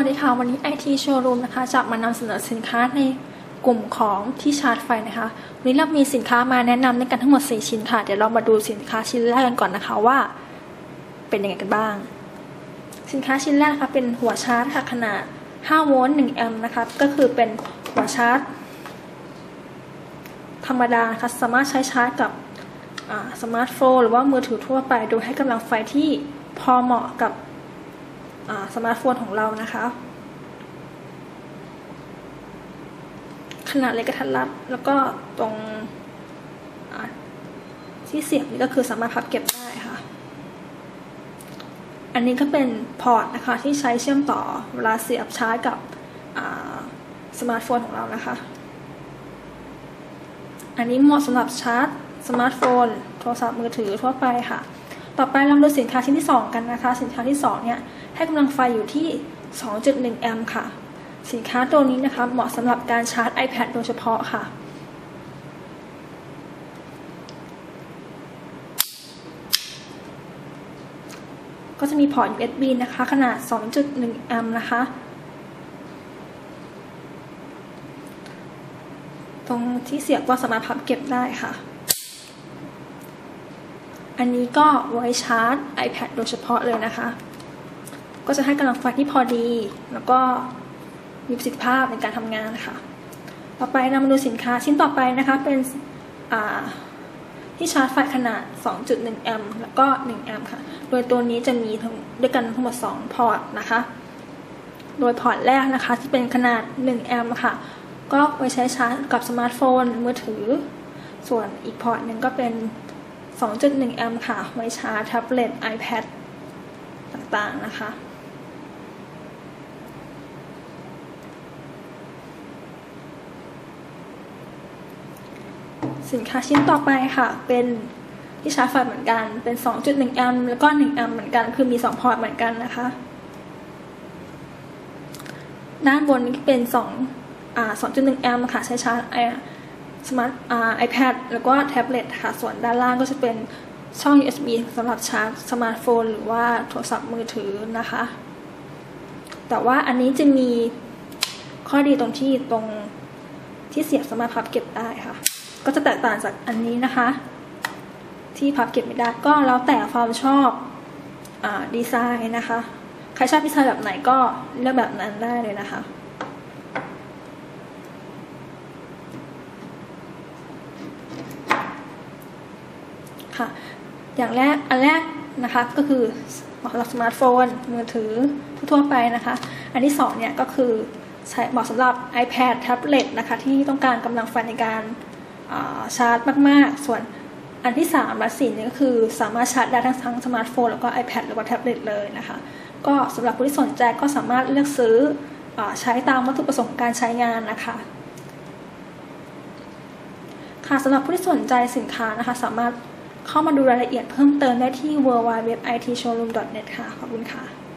วัสดีค่ะวันนี้ IT Showroom นะคะจะมานำเสนอสินค้าในกลุ่มของที่ชาร์จไฟนะคะวันนี้เรามีสินค้ามาแนะนำในกันทั้งหมด 4 ชิ้นค่ะ เดี๋ยวเรามาดูสินค้าชิ้นแรกกันก่อนนะคะว่า เป็นยังไงกันบ้าง สินค้าชิ้นแรกนะคะเป็นหัวชาร์จค่ะขนาด 5 โวลต์ 1 แอมป์นะคะก็คือเป็นหัวชาร์จ ธรรมดานะคะสามารถใช้ชาร์จกับสมาร์ทโฟนหรือว่ามือถือทั่วไป โดยให้กำลังไฟที่พอเหมาะกับ สมาร์ทโฟนของเรานะคะ ขนาดเล็กกระทัดรัด แล้วก็ตรงที่เสียบนี่ก็คือสามารถพับเก็บได้ค่ะ อันนี้ก็เป็นพอร์ตนะคะที่ใช้เชื่อมต่อเวลาเสียบชาร์จกับสมาร์ทโฟนของเรานะคะ อันนี้เหมาะสำหรับชาร์จสมาร์ทโฟน โทรศัพท์มือถือทั่วไปค่ะ ต่อไปเราดูสินค้าชิ้นที่ 2 กันนะคะ สินค้าที่ 2 เนี่ยให้กำลังไฟอยู่ที่ 2.1 แอมป์ค่ะ สินค้าตัวนี้นะคะเหมาะสำหรับการชาร์จ iPad โดยเฉพาะค่ะ ก็จะมีพอร์ต USB นะคะ ขนาด 2.1 แอมป์นะคะ ตรงที่เสียบก็สามารถพับเก็บได้ค่ะ อันนี้ก็ไว้ชาร์จ iPad โดยเฉพาะเลยนะคะ ก็จะให้กำลังไฟที่พอดี แล้วก็มีประสิทธิภาพในการทำงานค่ะต่อไปนำมาดูสินค้าชิ้นต่อไปนะคะ เป็นที่ชาร์จไฟขนาด 2.1 แอมป์แล้วก็ 1 แอมป์ค่ะ โดยตัวนี้จะมีด้วยกันทั้งหมด 2 พอร์ตนะคะ โดยพอร์ตแรกนะคะที่เป็นขนาด 1 แอมป์ค่ะ ก็ไว้ใช้ชาร์จกับสมาร์ทโฟนมือถือ ส่วนอีกพอร์ตหนึ่งก็เป็น 2.1 แอมป์ค่ะ ไว้ชาร์จแท็บเล็ต iPad ต่างๆนะคะ สินค้าชิ้นต่อไปค่ะ เป็นที่ชาร์จไฟเหมือนกัน เป็น 2.1 แอมป์แล้วก็ 1 แอมป์เหมือนกัน คือมี 2 พอร์ตเหมือนกันนะคะ ด้านบนนี้เป็น2อ่า2.1 แอมป์ค่ะ ใช้ชาร์จ สมาร์ทอ่า iPad แล้วก็แท็บเล็ตค่ะ ส่วนด้านล่างก็จะเป็นช่อง USB สำหรับชาร์จสมาร์ทโฟน หรือว่าโทรศัพท์มือถือนะคะ แต่ว่าอันนี้จะมีข้อดีตรงที่ตรงที่เสียบสามารถพับเก็บได้ค่ะ ก็จะแตกต่างจากอันนี้นะคะ ที่พับเก็บไม่ได้ก็แล้วแต่ความชอบอดีไซน์นะคะ ใครชอบดีไซน์แบบไหนก็เลือกแบบนั้นได้เลยนะคะ อย่างแรกอันแรกนะคะก็คือเหมาะสำหรับสมาร์ทโฟนมือถือทั่วไปนะคะ อันที่สองเนี่ยก็คือใช้เหมาะสำหรับ iPad แท็บเล็ตนะคะที่ต้องการกำลังไฟในการชาร์จมาก ๆ ส่วนอันที่3และ4นี่ก็คือสามารถชาร์จได้ทั้งทั้งสมาร์ทโฟนแล้วก็ iPad หรือว่าแท็บเล็ตเลยนะคะ ก็สำหรับผู้ที่สนใจก็สามารถเลือกซื้ออใช้ตามวัตถุประสงค์การใช้งานนะคะค่ะสำหรับผู้ที่สนใจสินค้านะคะ สามารถ เข้ามาดูรายละเอียดเพิ่มเติมได้ที่ www.itshowroom.net ค่ะ ขอบคุณค่ะ